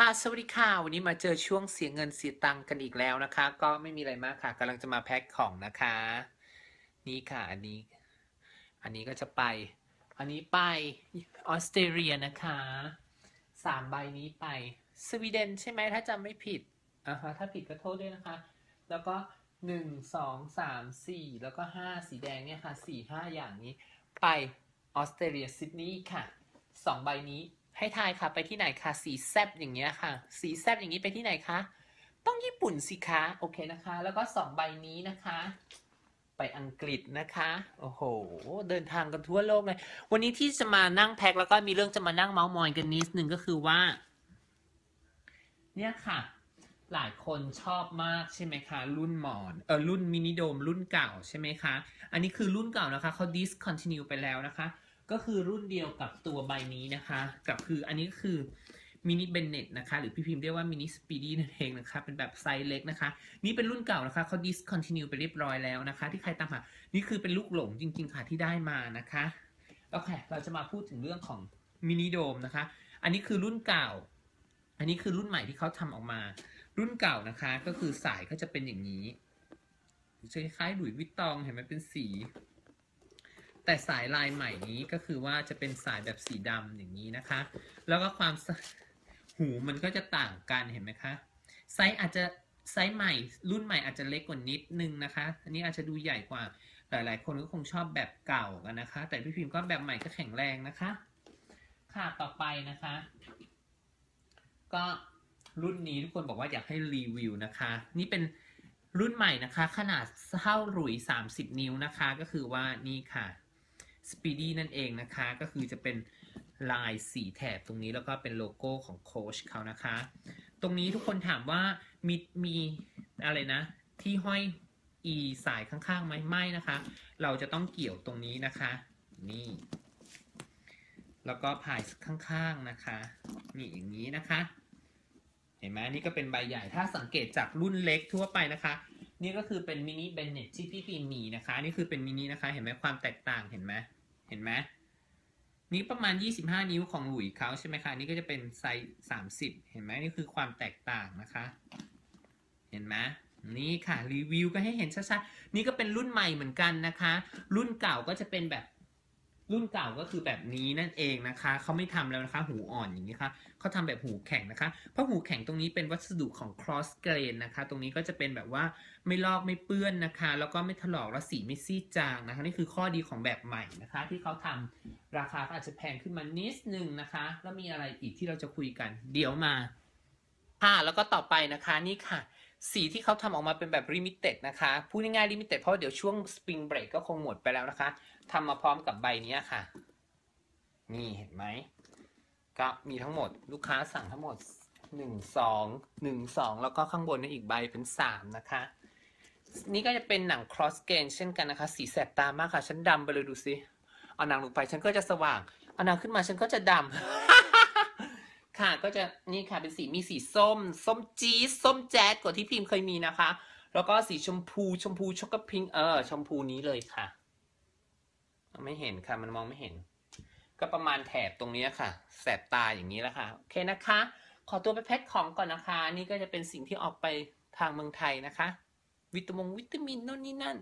ค่ะสวัสดีค่ะ วันนี้มาเจอช่วงเสียเงินเสียตังค์กันอีกแล้วนะคะ ก็ไม่มีอะไรมากค่ะกำลังจะมาแพ็คของนะคะ นี่ค่ะ อันนี้ อันนี้ก็จะไป อันนี้ไปออสเตรเลียนะคะสามใบนี้ไปสวีเดนใช่ไหมถ้าจำไม่ผิดอ่าฮะถ้าผิดก็โทษด้วยนะคะ แล้วก็หนึ่งสองสามสี่แล้วก็ห้าสีแดงเนี่ยค่ะสี่ห้าอย่างนี้ ไปออสเตรเลียซิดนีย์ค่ะสองใบนี้ ให้ทายค่ะ ไปที่ไหนคะสีแซบอย่างเงี้ยค่ะ สีแซบอย่างนี้ไปที่ไหนคะ ต้องญี่ปุ่นสิคะ โอเคนะคะ แล้วก็สองใบนี้นะคะ ไปอังกฤษนะคะ โอ้โห เดินทางกันทั่วโลกเลย วันนี้ที่จะมานั่งแพ็คแล้วก็มีเรื่องจะมานั่งเมาส์มอยกันนิดนึงก็คือว่า เนี่ยค่ะ หลายคนชอบมากใช่ไหมคะ รุ่นหมอน เออรุ่นมินิโดมรุ่นเก่าใช่ไหมคะ อันนี้คือรุ่นเก่านะคะเขา discontinue ไปแล้วนะคะ ก็คือรุ่นเดียวกับตัวใบนี้นะคะ กับคืออันนี้ก็คือมินิเบนเน็ตนะคะ หรือพี่พิมพ์เรียกว่ามินิสปีดี้นั่นเองนะคะ เป็นแบบไซส์เล็กนะคะ นี่เป็นรุ่นเก่านะคะเขา discontinue ไปเรียบร้อยแล้วนะคะ ที่ใครตามหา นี่คือเป็นลูกหลงจริง ๆ ค่ะที่ได้มานะคะโอเคเราจะมาพูดถึงเรื่องของมินิโดมนะคะ อันนี้คือรุ่นเก่า อันนี้คือรุ่นใหม่ที่เขาทำออกมา รุ่นเก่านะคะ ก็คือสายก็จะเป็นอย่างนี้คล้ายๆหลุยวิตตองเห็นไหมเป็นสี แต่สายลายใหม่นี้ก็คือว่าจะเป็นสายแบบสีดำอย่างนี้นะคะ แล้วก็ความหูมันก็จะต่างกันเห็นไหมคะ ไซส์อาจจะไซส์ใหม่ รุ่นใหม่อาจจะเล็กกว่านิดนึงนะคะ อันนี้อาจจะดูใหญ่กว่า หลาย ๆ คนก็คงชอบแบบเก่ากันนะคะ แต่พี่พิมพ์ก็แบบใหม่ก็แข็งแรงนะคะ ค่ะต่อไปนะคะ ก็รุ่นนี้ทุกคนบอกว่าอยากให้รีวิวนะคะ นี่เป็นรุ่นใหม่นะคะ ขนาดเท่าหลุย 30 นิ้วนะคะ ก็คือว่านี่ค่ะ Speedy นั่นเองนะคะ ก็คือจะเป็นลายสีแถบตรงนี้แล้วก็เป็นโลโก้ของโค้ชเขานะคะ ตรงนี้ทุกคนถามว่ามีมีอะไรนะ ที่ห้อยอีสายข้างๆไหมไม่นะคะ เราจะต้องเกี่ยวตรงนี้นะคะ นี่ แล้วก็พายข้างๆนะคะ นี่อย่างนี้นะคะ เห็นไหมนี่ก็เป็นใบใหญ่ถ้าสังเกตจากรุ่นเล็กทั่วไปนะคะ นี่ก็คือเป็นมินิเบนเน็ตที่พี่ปีมีนะคะ นี่คือเป็นมินินะคะ เห็นไหมความแตกต่างเห็นไหม เห็นไหมนี่ประมาณ 25 นิ้วของหลุยเขาใช่ไหมคะนี่ก็จะเป็นไซส์30 เห็นไหมนี่คือความแตกต่างนะคะ เห็นไหมนี่ค่ะรีวิวก็ให้เห็นชัดๆนี่ก็เป็นรุ่นใหม่เหมือนกันนะคะ รุ่นเก่าก็จะเป็นแบบ รุ่นเก่าก็คือแบบนี้นั่นเองนะคะ เขาไม่ทำแล้วนะคะ หูอ่อนอย่างนี้ค่ะเขาทำแบบหูแข็งนะคะ เพราะหูแข็งตรงนี้เป็นวัสดุของ cross grain นะคะ ตรงนี้ก็จะเป็นแบบว่าไม่ลอกไม่เปื้อนนะคะ แล้วก็ไม่ถลอกแล้วสีไม่ซีดจางนะคะ นี่คือข้อดีของแบบใหม่นะคะ ที่เขาทำราคาก็อาจจะแพงขึ้นมานิดนึงนะคะ แล้วมีอะไรอีกที่เราจะคุยกัน เดี๋ยวมาค่ะแล้วก็ต่อไปนะคะนี่ค่ะสีที่เขาทำออกมาเป็นแบบลิมิเต็ดนะคะ พูดง่ายๆลิมิเต็ดเพราะว่าเดี๋ยวช่วงสปริงเบรกก็คงหมดไปแล้วนะคะ ทำมาพร้อมกับใบนี้ค่ะ นี่เห็นไหม ก็มีทั้งหมดลูกค้าสั่งทั้งหมดหนึ่งสองหนึ่งสองแล้วก็ข้างบนนี่อีกใบเป็นสามนะคะ นี่ก็จะเป็นหนัง cross grain เช่นกันนะคะ สีแสบตามากค่ะ ฉันดำไปเลยดูสิเอาหนังลงไปฉันก็จะสว่าง เอาหนังขึ้นมาฉันก็จะดำ ค่ะก็จะนี่ค่ะเป็นสีมีสีส้ม ส้มจี๊ดส้มแจ๊ดกว่าที่พิมพ์เคยมีนะคะ แล้วก็สีชมพูชมพูช็อกโกพิงเออชมพูนี้เลยค่ะ ไม่เห็นค่ะมันมองไม่เห็น ก็ประมาณแถบตรงนี้ค่ะ แสบตาอย่างนี้แหละค่ะโอเคนะคะ ขอตัวไปแพ็คของก่อนนะคะ นี่ก็จะเป็นสิ่งที่ออกไปทางเมืองไทยนะคะ วิตามงวิตามินโน่นนี่นั่น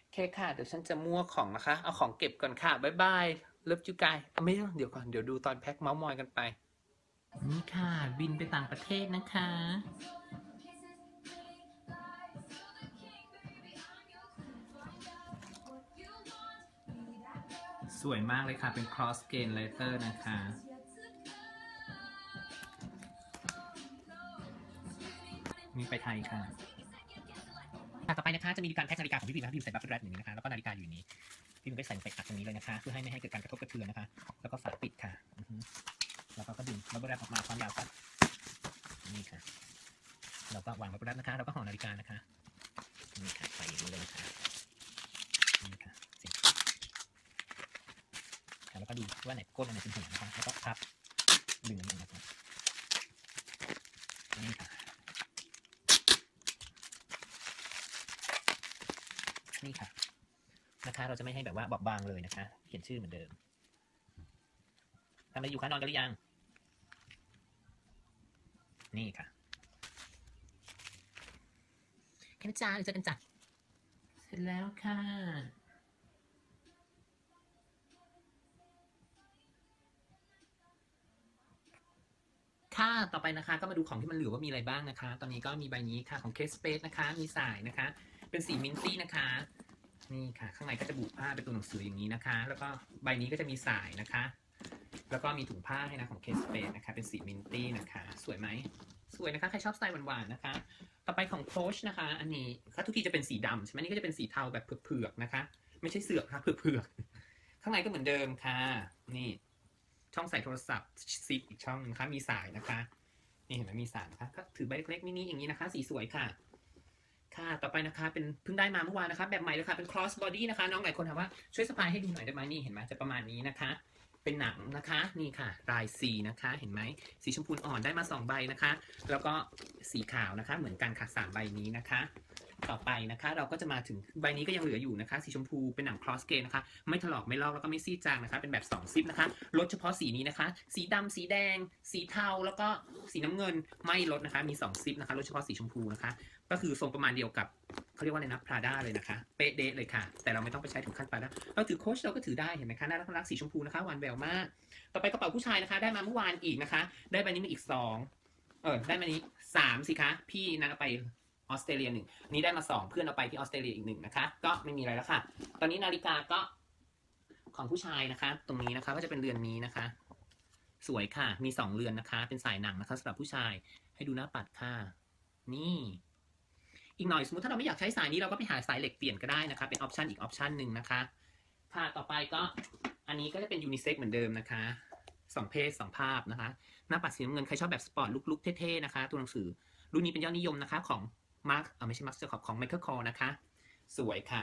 โอเคค่ะ เดี๋ยวฉันจะมั่วของนะคะ เอาของเก็บก่อนค่ะบ๊ายบายเลิฟจูกายไม่ต้องเดี๋ยวก่อนเดี๋ยวดูตอนแพ็คเมาส์มอยกันไป นี่ค่ะ บินไปต่างประเทศนะคะ สวยมากเลยค่ะ เป็น cross gain letter นะคะ นี่ไปไทยค่ะ ค่ะต่อไปนะคะจะมีการแพ็คนาฬิกาของพี่พิมพ์นะคะพิมพ์ใส่บัฟเฟอร์แรดอย่างนี้นะคะแล้วก็นาฬิกาอยู่นี้พี่พิมพ์ก็ใส่ไปอัดตรงนี้เลยนะคะเพื่อให้ไม่ให้เกิดการกระทบกระเทือนนะคะ แล้วก็ฝาปิดค่ะอือฮึแล้วก็ก็ดึงบัฟเฟอร์แรดออกมาความยาวสักนี่ค่ะเราก็วางบัฟเฟอร์แรดนะคะแล้วก็ห่อนาฬิกานะคะนี่ค่ะใส่อย่างนี้เลยนะคะนี่ค่ะเสร็จ ค่ะแล้ว ก็ดูว่าไหนก้นอันไหนเป็นหัวนะคะแล้วก็พับดึงมันออกมาครับนี่ค่ะนี่ค่ะนะคะ เราจะไม่ให้แบบว่าบอบบางเลยนะคะ เขียนชื่อเหมือนเดิมทำอะไรอยู่คะนอนกันหรือยัง นี่ค่ะแค่นี้จ้าเดี๋ยวเจอกันจ้ะเสร็จแล้วค่ะ ค่ะต่อไปนะคะ ก็มาดูของที่มันเหลือว่ามีอะไรบ้างนะคะ ตอนนี้ก็มีใบนี้ค่ะของ Case Space นะคะ มีสายนะคะ เป็นสีมินตี้นะคะ นี่ค่ะ ข้างในก็จะบุผ้าเป็นตัวหนังสืออย่างนี้นะคะ แล้วก็ใบนี้ก็จะมีสายนะคะ แล้วก็มีถุงผ้าให้นะของ Case Space นะคะ เป็นสีมินตี้นะคะ สวยไหมสวยนะคะ ใครชอบสไตล์หวานๆนะคะ ต่อไปของ Coach นะคะ อันนี้ก็ทุกทีจะเป็นสีดำใช่ไหมนี่ก็จะเป็นสีเทาแบบเผือกๆนะคะ ไม่ใช่เสือกค่ะเผือกๆข้างในก็เหมือนเดิมค่ะ นี่ ช่องใส่โทรศัพท์ซิปอีกช่องนึงนะคะมีสายนะคะ นี่เห็นไหมมีสายนะคะถือใบเล็กๆมินิอย่างนี้นะคะ สีสวยค่ะ ค่ะ ต่อไปนะคะ เป็นเพิ่งได้มาเมื่อวานนะคะ แบบใหม่เลยค่ะ เป็น cross body นะคะ น้องหลายคนถามว่าช่วยสปายให้ดูหน่อยได้ไหมนี่เห็นไหมจะประมาณนี้นะคะ เป็นหนังนะคะ นี่ค่ะลายสีนะคะ เห็นไหมสีชมพูอ่อนได้มาสองใบนะคะ แล้วก็สีขาวนะคะ เหมือนกันค่ะสามใบนี้นะคะ ต่อไปนะคะ เราก็จะมาถึงใบนี้ก็ยังเหลืออยู่นะคะ สีชมพูเป็นหนัง cross grain นะคะ ไม่ถลอกไม่ลอกแล้วก็ไม่ซีดจางนะคะ เป็นแบบ2ซิปนะคะ ลดเฉพาะสีนี้นะคะ สีดำสีแดง สีเทาแล้วก็สีน้ำเงินไม่ลดนะคะ มี2ซิปนะคะลดเฉพาะสีชมพูนะคะ ก็คือทรงประมาณเดียวกับเขาเรียกว่าอะไรนะ Prada เลยนะคะ เป๊ะเดะเลยค่ะ แต่เราไม่ต้องไปใช้ถึงขั้น Prada เราถือโคชเราก็ถือได้เห็นไหมคะน่ารักน่ารักสีชมพูนะคะหวานแหววมาก ต่อไปกระเป๋าผู้ชายนะคะ ได้มาเมื่อวานอีกนะคะ ได้ใบนี้มาอีกสองเออได้มานี้สามสิคะพี่นัดเอาไป ออสเตรเลียหนึ่งนี้ได้มาสองเพื่อนเอาไปที่ออสเตรเลียอีกหนึ่งนะคะ ก็ไม่มีอะไรแล้วค่ะ ตอนนี้นาฬิกาก็ของผู้ชายนะคะ ตรงนี้นะคะก็จะเป็นเรือนนี้นะคะ สวยค่ะ มีสองเรือนนะคะ เป็นสายหนังนะคะสำหรับผู้ชายให้ดูหน้าปัดค่ะ นี่ อีกหน่อยสมมติถ้าเราไม่อยากใช้สายนี้เราก็ไปหาสายเหล็กเปลี่ยนก็ได้นะคะ เป็นออปชันอีกออปชันหนึ่งนะคะ ค่ะต่อไปก็อันนี้ก็จะเป็นยูนิเซ็กเหมือนเดิมนะคะสองเพศสองภาพนะคะ หน้าปัดสีน้ำเงินใครชอบแบบสปอร์ตลุกๆเท่ๆนะคะ ตัวหนังสือรุ่นนี้เป็นยอดนิยมนะคะของ มาร์คเออไม่ใช่มาร์คจาคอบของไมเคิลคอร์นะคะ สวยค่ะ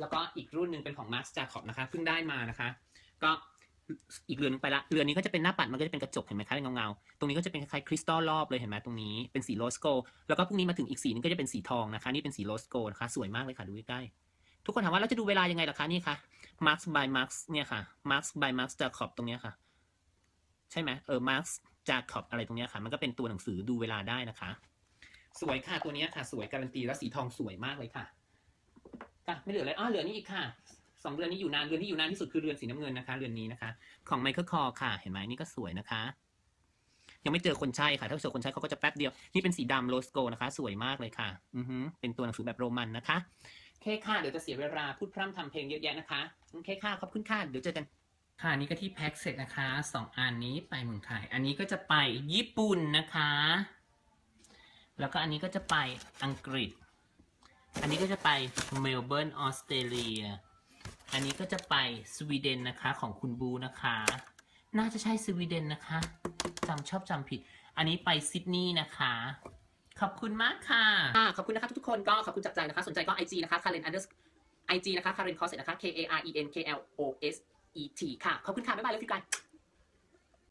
แล้วก็อีกรุ่นหนึ่งเป็นของมาร์คจาคอบนะคะเพิ่งได้มานะคะ ก็อีกเรือนไปละเรือนนี้ก็จะเป็นหน้าปัดมันก็จะเป็นกระจกเห็นไหมคะเป็นเงาๆตรงนี้ก็จะเป็นคล้ายๆคริสตัลรอบเลยเห็นไหมตรงนี้เป็นสีโรสโกแล้วก็พรุ่งนี้มาถึงอีกสีนึงก็จะเป็นสีทองนะคะ นี่เป็นสีโรสโกนะคะ สวยมากเลยค่ะดูใกล้ทุกคนถามว่าเราจะดูเวลายังไงล่ะคะนี่ค่ะ Marks by Marks เนี่ยค่ะ Marks by Max Jacob ตรงเนี้ยค่ะ ใช่ไหมเออ Max Jacob อะไรตรงเนี้ยค่ะ มันก็เป็นตัวหนังสือดูเวลาได้นะคะ สวยค่ะตัวนี้ค่ะ สวยการันตีแล้วสีทองสวยมากเลยค่ะค่ะไม่เหลือเลยอ้าเหลือนี่อีกค่ะสองเรือนนี้อยู่นานเรือนที่อยู่นานที่สุดคือเรือนสีน้ำเงินนะคะเรือนนี้นะคะ ของ Michael Kors ค่ะ เห็นไหมนี่ก็สวยนะคะ ยังไม่เจอคนใช่ค่ะ ถ้าเจอคนใช่เขาก็จะแป๊บเดียว นี่เป็นสีดำโรสโกนะคะ สวยมากเลยค่ะ อือฮึเป็นตัวหนังสือแบบโรมันนะคะเคค่ะเดี๋ยวจะเสียเวลาพูดพร่ำทำเพลงเยอะแยะนะคะเคค่ะขอบคุณค่ะเดี๋ยวเจอกันค่ะนี่ก็ที่แพ็คเสร็จนะคะสองอันนี้ไปเมืองไทยอันนี้ก็จะไปญี่ปุ่นนะคะ แล้วก็อันนี้ก็จะไปอังกฤษ อันนี้ก็จะไปเมลเบิร์นออสเตรเลีย อันนี้ก็จะไปสวีเดนนะคะของคุณบูนะคะ น่าจะใช่สวีเดนนะคะจำชอบจำผิด อันนี้ไปซิดนีย์นะคะขอบคุณมากค่ะ ขอบคุณนะคะทุกๆคนก็ขอบคุณจากใจนะคะ สนใจก็ IG นะคะ Karen Anders IG นะคะ Karen Cosset นะคะ K A R E N K L O S E T ค่ะ ขอบคุณค่ะ บ๊ายบายแล้วฟิกัน